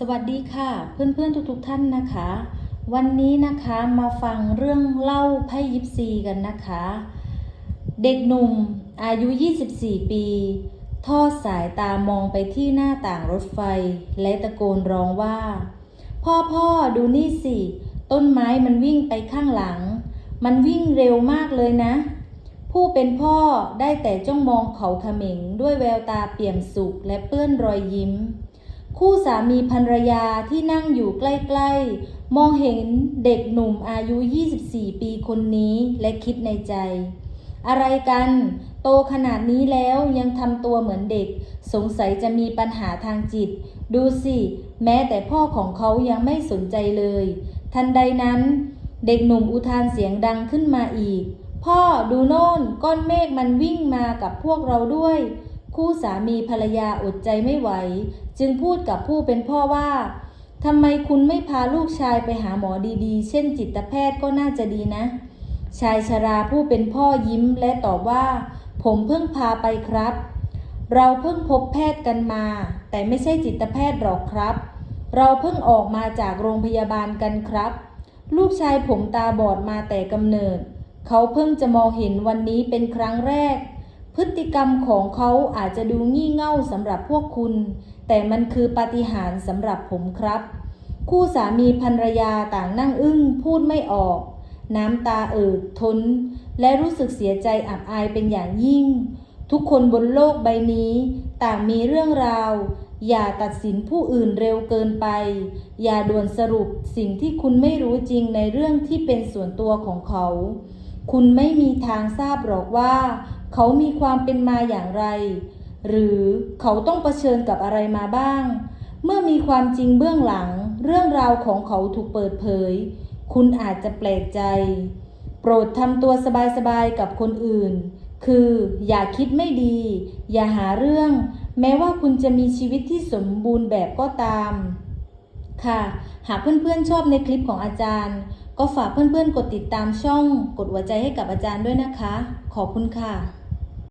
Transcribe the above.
สวัสดีค่ะเพื่อนๆทุกๆท่านนะคะ วันนี้นะคะมาฟังเรื่องเล่าไพ่ยิปซีกันนะคะ เด็กหนุ่มอายุ 24 ปี ทอดสายตามองไปที่หน้าต่างรถไฟ และตะโกนร้องว่า พ่อพ่อดูนี่สิ ต้นไม้มันวิ่งไปข้างหลัง มันวิ่งเร็วมากเลยนะ ผู้เป็นพ่อได้แต่จ้องมองเขาเขม็งด้วยแววตาเปี่ยมสุขและเปื้อนรอยยิ้ม คู่สามีภรรยาที่นั่งอยู่ใกล้ ๆ มองเห็นเด็กหนุ่มอายุ 24 ปีคนนี้และคิดในใจ อะไรกัน โตขนาดนี้แล้วยังทำตัวเหมือนเด็ก สงสัยจะมีปัญหาทางจิต ดูสิ แม้แต่พ่อของเขายังไม่สนใจเลย ทันใดนั้น เด็กหนุ่มอุทานเสียงดังขึ้นมาอีก พ่อดูโน่นก้อนเมฆมันวิ่งมากับพวกเราด้วย คู่สามีภรรยาอดใจไม่ไหว จึงพูดกับผู้เป็นพ่อว่าทำไมคุณไม่พาลูกชายไปหาหมอดีๆ เช่นจิตแพทย์ก็น่าจะดีนะ ชายชราผู้เป็นพ่อยิ้มและตอบว่า ผมเพิ่งพาไปครับ เราเพิ่งพบแพทย์กันมา แต่ไม่ใช่จิตแพทย์หรอกครับ เราเพิ่งออกมาจากโรงพยาบาลกันครับ ลูกชายผมตาบอดมาแต่กำเนิด เขาเพิ่งจะมองเห็นวันนี้เป็นครั้งแรก พฤติกรรมของเขาอาจจะดูงี่เง่าสำหรับพวกคุณ แต่มันคือปาฏิหาริย์สำหรับผมครับ คู่สามีภรรยาต่างนั่งอึ้งพูดไม่ออก น้ำตาเอิดทน และรู้สึกเสียใจอับอายเป็นอย่างยิ่ง ทุกคนบนโลกใบนี้ ต่างมีเรื่องราว อย่าตัดสินผู้อื่นเร็วเกินไป อย่าด่วนสรุปสิ่งที่คุณไม่รู้จริงในเรื่องที่เป็นส่วนตัวของเขา คุณไม่มีทางทราบหรอกว่า เขามีความเป็นมาอย่างไร หรือเขาต้องเผชิญกับอะไรมาบ้าง เมื่อมีความจริงเบื้องหลัง เรื่องราวของเขาถูกเปิดเผย คุณอาจจะแปลกใจ โปรดทำตัวสบายๆกับคนอื่น คืออย่าคิดไม่ดี อย่าหาเรื่อง แม้ว่าคุณจะมีชีวิตที่สมบูรณ์แบบก็ตาม ค่ะ หากเพื่อนๆชอบในคลิปของอาจารย์ ก็ฝากเพื่อนๆ กดติดตามช่อง กดหัวใจให้กับอาจารย์ด้วยนะคะ ขอบคุณค่ะ